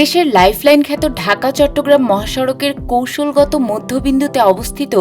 দেশের লাইফলাইন খ্যাত ঢাকা, চট্টগ্রাম মহাসড়কের কৌশলগত মধ্যবিন্দুতে অবস্থিত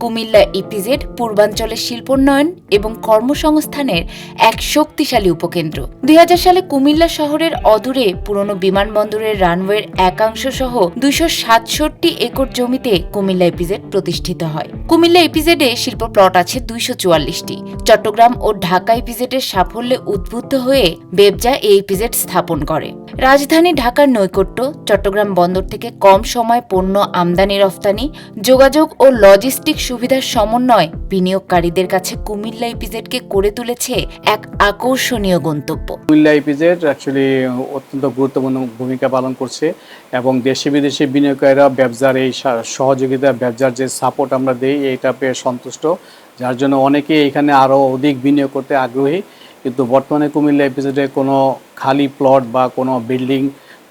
কুমিল্লা ইপিজেড পূর্বাঞ্চলের শিল্পোন্নয়ন এবং কর্মসংস্থানের এক শক্তিশালী উপকেন্দ্র। দুই হাজার সালে কুমিল্লা শহরের অদূরে পুরনো বিমানবন্দরের রানওয়ের একাংশ সহ দুইশো সাতষট্টি একর জমিতে কুমিল্লা ইপিজেড প্রতিষ্ঠিত হয়। কুমিল্লা ইপিজেডে শিল্প প্লট আছে দুইশো চুয়াল্লিশটি। চট্টগ্রাম ও ঢাকা ইপিজেডের সাফল্যে উদ্বুদ্ধ হয়ে বেবজা এই ইপিজেড স্থাপন করে। রাজধানী ঢাকার নৈকট্য, চট্টগ্রাম বন্দর থেকে কম সময় পণ্য আমদানি রফতানি, যোগাযোগ ও লজিস্টিক সুবিধার সমন্বয় বিনিয়োগকারীদের কাছে কুমিল্লা ইপিজেডকে করে তুলেছে এক আকর্ষণীয় গন্তব্য। কুমিল্লা ইপিজেড অ্যাকচুয়ালি অত্যন্ত গুরুত্বপূর্ণ ভূমিকা পালন করছে এবং দেশে বিদেশে বিনিয়োগকারীরা ব্যবসার এই সহযোগিতা, ব্যবসার যে সাপোর্ট আমরা দিই, এইটা পেয়ে সন্তুষ্ট। যার জন্য অনেকে এখানে আরও অধিক বিনিয়োগ করতে আগ্রহী। কিন্তু বর্তমানে কুমিল্লা এপিসোডে কোনো খালি প্লট বা কোনো বিল্ডিং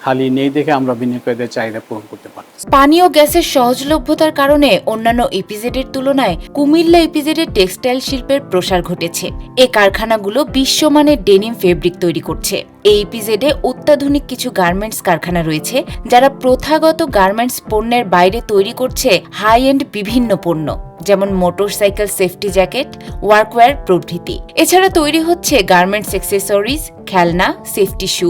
খালি নেই দেখে আমরা বিনিয়োগকারীদের চাহিদা পূরণ করতে পারি পানি ও গ্যাসের সহজলভ্যতার কারণে অন্যান্য ইপিজেডের তুলনায় কুমিল্লা ইপিজেডের টেক্সটাইল শিল্পের প্রসার ঘটেছে। এ কারখানাগুলো বিশ্বমানের ডেনিম ফেব্রিক তৈরি করছে। এই ইপিজেডে অত্যাধুনিক কিছু গার্মেন্টস কারখানা রয়েছে, যারা প্রথাগত গার্মেন্টস পণ্যের বাইরে তৈরি করছে হাই এন্ড বিভিন্ন পণ্য, যেমন মোটরসাইকেল সেফটি জ্যাকেট, ওয়ার্কওয়্যার প্রভৃতি। এছাড়া তৈরি হচ্ছে গার্মেন্টস অ্যাক্সেসরিজ, খেলনা, safety shoe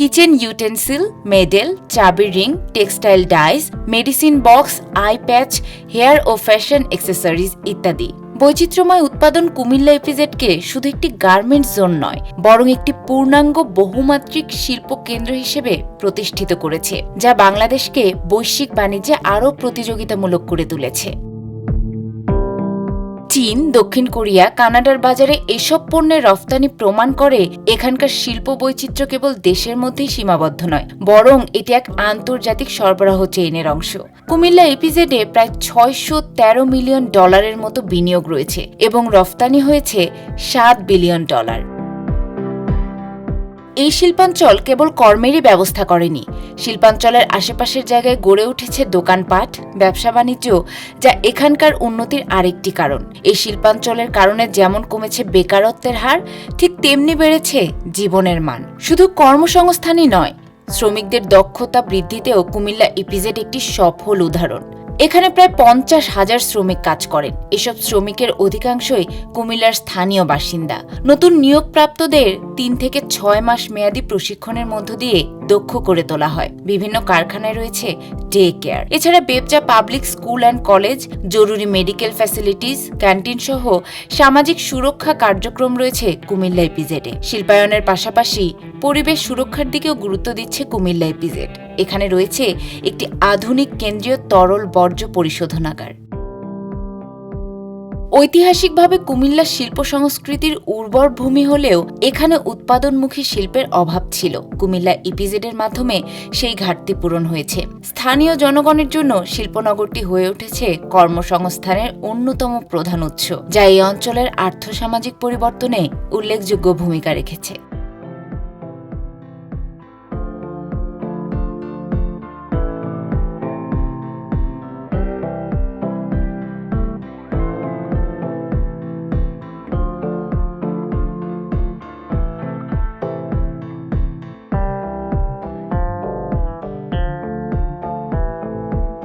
kitchen utensil, medal, চাবি ring, textile dyes, medicine box, eye patch, hair ও ফ্যাশন অ্যাক্সেসরিজ ইত্যাদি। বৈচিত্র্যময় উৎপাদন কুমিল্লা এপিজেডকে শুধু একটি গার্মেন্টস জোন নয়, বরং একটি পূর্ণাঙ্গ বহুমাত্রিক শিল্প কেন্দ্র হিসেবে প্রতিষ্ঠিত করেছে, যা বাংলাদেশকে বৈশ্বিক বাণিজ্যে আরও প্রতিযোগিতামূলক করে তুলেছে। চীন, দক্ষিণ কোরিয়া, কানাডার বাজারে এসব পণ্যের রফতানি প্রমাণ করে এখানকার শিল্প বৈচিত্র্য কেবল দেশের মধ্যেই সীমাবদ্ধ নয়, বরং এটি এক আন্তর্জাতিক সরবরাহ চেইনের অংশ। কুমিল্লা এপিজেডে প্রায় ছয়শো তেরো মিলিয়ন ডলারের মতো বিনিয়োগ রয়েছে এবং রফতানি হয়েছে সাত বিলিয়ন ডলার। এই শিল্পাঞ্চল কেবল কর্মেরই ব্যবস্থা করেনি। শিল্পাঞ্চলের আশেপাশের জায়গায় গড়ে উঠেছে দোকানপাট, ব্যবসা বাণিজ্য, যা এখানকার উন্নতির আরেকটি কারণ। এই শিল্পাঞ্চলের কারণে যেমন কমেছে বেকারত্বের হার, ঠিক তেমনি বেড়েছে জীবনের মান। শুধু কর্মসংস্থানই নয়, শ্রমিকদের দক্ষতা বৃদ্ধিতেও কুমিল্লা ইপিজেড একটি সফল উদাহরণ। এখানে প্রায় পঞ্চাশ হাজার শ্রমিক কাজ করেন। এসব শ্রমিকের অধিকাংশই কুমিল্লার স্থানীয় বাসিন্দা। নতুন নিয়োগপ্রাপ্তদের তিন থেকে ছয় মাস মেয়াদী প্রশিক্ষণের মধ্য দিয়ে দক্ষ করে তোলা হয়। বিভিন্ন কারখানায় রয়েছে ডে কেয়ার এছাড়া BEPZA public school and college জরুরি মেডিকেল ফ্যাসিলিটিস ক্যান্টিন সহ সামাজিক সুরক্ষা কার্যক্রম রয়েছে কুমিল্লা ইপিজেডে শিল্পায়নের পাশাপাশি পরিবেশ সুরক্ষার দিকেও গুরুত্ব দিচ্ছে কুমিল্লা ইপিজেড এখানে রয়েছে একটি আধুনিক কেন্দ্রীয় তরল বর্জ্য পরিশোধনাগার। ঐতিহাসিকভাবে কুমিল্লা শিল্প সংস্কৃতির উর্বর ভূমি হলেও এখানে উৎপাদনমুখী শিল্পের অভাব ছিল। কুমিল্লা ইপিজেডের মাধ্যমে সেই ঘাটতি পূরণ হয়েছে। স্থানীয় জনগণের জন্য শিল্পনগরটি হয়ে উঠেছে কর্মসংস্থানের অন্যতম প্রধান উৎস, যা এই অঞ্চলের আর্থসামাজিক পরিবর্তনে উল্লেখযোগ্য ভূমিকা রেখেছে।